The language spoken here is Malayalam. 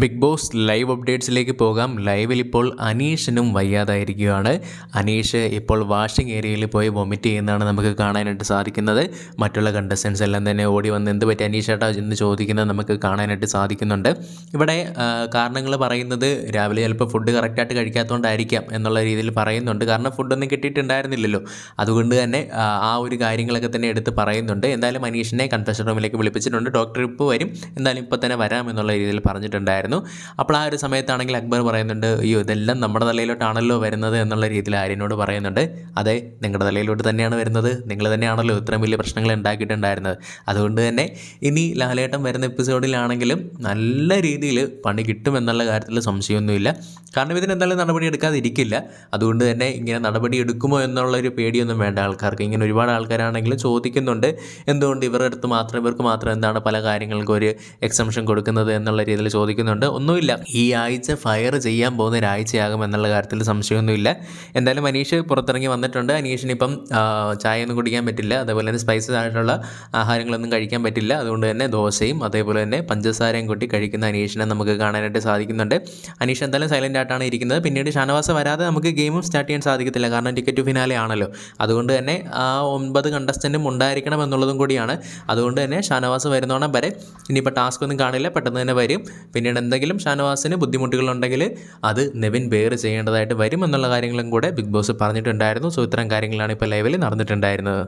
ബിഗ് ബോസ് ലൈവ് അപ്ഡേറ്റ്സിലേക്ക് പോകാം. ലൈവിൽ ഇപ്പോൾ അനീഷിനും വയ്യാതായിരിക്കുകയാണ്. അനീഷ് ഇപ്പോൾ വാഷിംഗ് ഏരിയയിൽ പോയി വൊമിറ്റ് ചെയ്യുന്നതാണ് നമുക്ക് കാണാനായിട്ട് സാധിക്കുന്നത്. മറ്റുള്ള കണ്ടസ്റ്റൻസ് എല്ലാം തന്നെ ഓടി വന്ന് എന്ത് പറ്റി അനീഷ് ഏട്ടാ എന്ന് ചോദിക്കുന്നത് നമുക്ക് കാണാനായിട്ട് സാധിക്കുന്നുണ്ട്. ഇവിടെ കാരണങ്ങൾ പറയുന്നത് രാവിലെ ചിലപ്പോൾ ഫുഡ് കറക്റ്റായിട്ട് കഴിക്കാത്തതുകൊണ്ടായിരിക്കാം എന്നുള്ള രീതിയിൽ പറയുന്നുണ്ട്. കാരണം ഫുഡൊന്നും കിട്ടിയിട്ടുണ്ടായിരുന്നില്ലല്ലോ. അതുകൊണ്ട് തന്നെ ആ ഒരു കാര്യങ്ങളൊക്കെ തന്നെ എടുത്ത് പറയുന്നുണ്ട്. എന്തായാലും അനീഷിനെ കൺഫെഷൻ റൂമിലേക്ക് വിളിപ്പിച്ചിട്ടുണ്ട്. ഡോക്ടർ ഇപ്പോൾ വരും. എന്തായാലും ഇപ്പോൾ തന്നെ വരാം എന്നുള്ള രീതിയിൽ പറഞ്ഞിട്ടുണ്ടായിരുന്നു. അപ്പോൾ ആ ഒരു സമയത്താണെങ്കിൽ അക്ബർ പറയുന്നുണ്ട് അയ്യോ ഇതെല്ലാം നമ്മുടെ തലയിലോട്ടാണല്ലോ വരുന്നത് എന്നുള്ള രീതിയിൽ ആര്യനോട് പറയുന്നുണ്ട്. അതെ നിങ്ങളുടെ തലയിലോട്ട് തന്നെയാണ് വരുന്നത്. നിങ്ങൾ തന്നെയാണല്ലോ ഇത്രയും വലിയ പ്രശ്നങ്ങൾ ഉണ്ടാക്കിയിട്ടുണ്ടായിരുന്നത്. അതുകൊണ്ട് തന്നെ ഇനി ലാലേട്ടൻ വരുന്ന എപ്പിസോഡിലാണെങ്കിലും നല്ല രീതിയിൽ പണി കിട്ടുമെന്നുള്ള കാര്യത്തിൽ സംശയമൊന്നുമില്ല. കാരണം ഇതിന് എന്തായാലും നടപടി എടുക്കാതിരിക്കില്ല. അതുകൊണ്ട് തന്നെ ഇങ്ങനെ നടപടി എടുക്കുമോ എന്നുള്ളൊരു പേടിയൊന്നും വേണ്ട ആൾക്കാർക്ക്. ഇങ്ങനെ ഒരുപാട് ആൾക്കാരാണെങ്കിലും ചോദിക്കുന്നുണ്ട് എന്തുകൊണ്ട് ഇവരുടെ അടുത്ത് മാത്രം ഇവർക്ക് മാത്രം എന്താണ് പല കാര്യങ്ങൾക്കും ഒരു എക്സംഷൻ കൊടുക്കുന്നത് എന്നുള്ള രീതിയിൽ ചോദിക്കുന്നുണ്ട്. ഒന്നുമില്ല. ഈ ആഴ്ച ഫയർ ചെയ്യാൻ പോകുന്ന ഒരാഴ്ചയാകും എന്നുള്ള കാര്യത്തിൽ സംശയമൊന്നുമില്ല. എന്തായാലും അനീഷ് പുറത്തിറങ്ങി വന്നിട്ടുണ്ട്. അനീഷിന് ഇപ്പം ചായയൊന്നും കുടിക്കാൻ പറ്റില്ല. അതേപോലെ തന്നെ സ്പൈസസ് ആയിട്ടുള്ള ആഹാരങ്ങളൊന്നും കഴിക്കാൻ പറ്റില്ല. അതുകൊണ്ട് തന്നെ ദോശയും അതേപോലെ തന്നെ പഞ്ചസാരയും കൂട്ടി കഴിക്കുന്ന അനീഷിനെ നമുക്ക് കാണാനായിട്ട് സാധിക്കുന്നുണ്ട്. അനീഷ് എന്തായാലും സൈലന്റ് ആയിട്ടാണ് ഇരിക്കുന്നത്. പിന്നീട് ഷാനവാസ വരാതെ നമുക്ക് ഗെയിമും സ്റ്റാർട്ട് ചെയ്യാൻ സാധിക്കത്തില്ല. കാരണം ടിക്കറ്റ് ഫിനാലെ ആണല്ലോ. അതുകൊണ്ട് തന്നെ ആ ഒൻപത് കണ്ടസ്റ്റന്റും ഉണ്ടായിരിക്കണം എന്നുള്ളതും കൂടിയാണ്. അതുകൊണ്ട് തന്നെ ഷാനവാസ് വരുന്നോണം വരെ ഇനിയിപ്പോൾ ടാസ്ക് ഒന്നും കാണില്ല. പെട്ടെന്ന് തന്നെ വരും. പിന്നീട് എന്തെങ്കിലും ഷാനവാസിന് ബുദ്ധിമുട്ടുകളുണ്ടെങ്കിൽ അത് നെവിൻ ബെയർ ചെയ്യേണ്ടതായിട്ട് വരുമെന്നുള്ള കാര്യങ്ങളും കൂടെ ബിഗ് ബോസ് പറഞ്ഞിട്ടുണ്ടായിരുന്നു. സോ ഇത്തരം കാര്യങ്ങളാണ് ഇപ്പോൾ ലൈവിൽ നടന്നിട്ടുണ്ടായിരുന്നത്.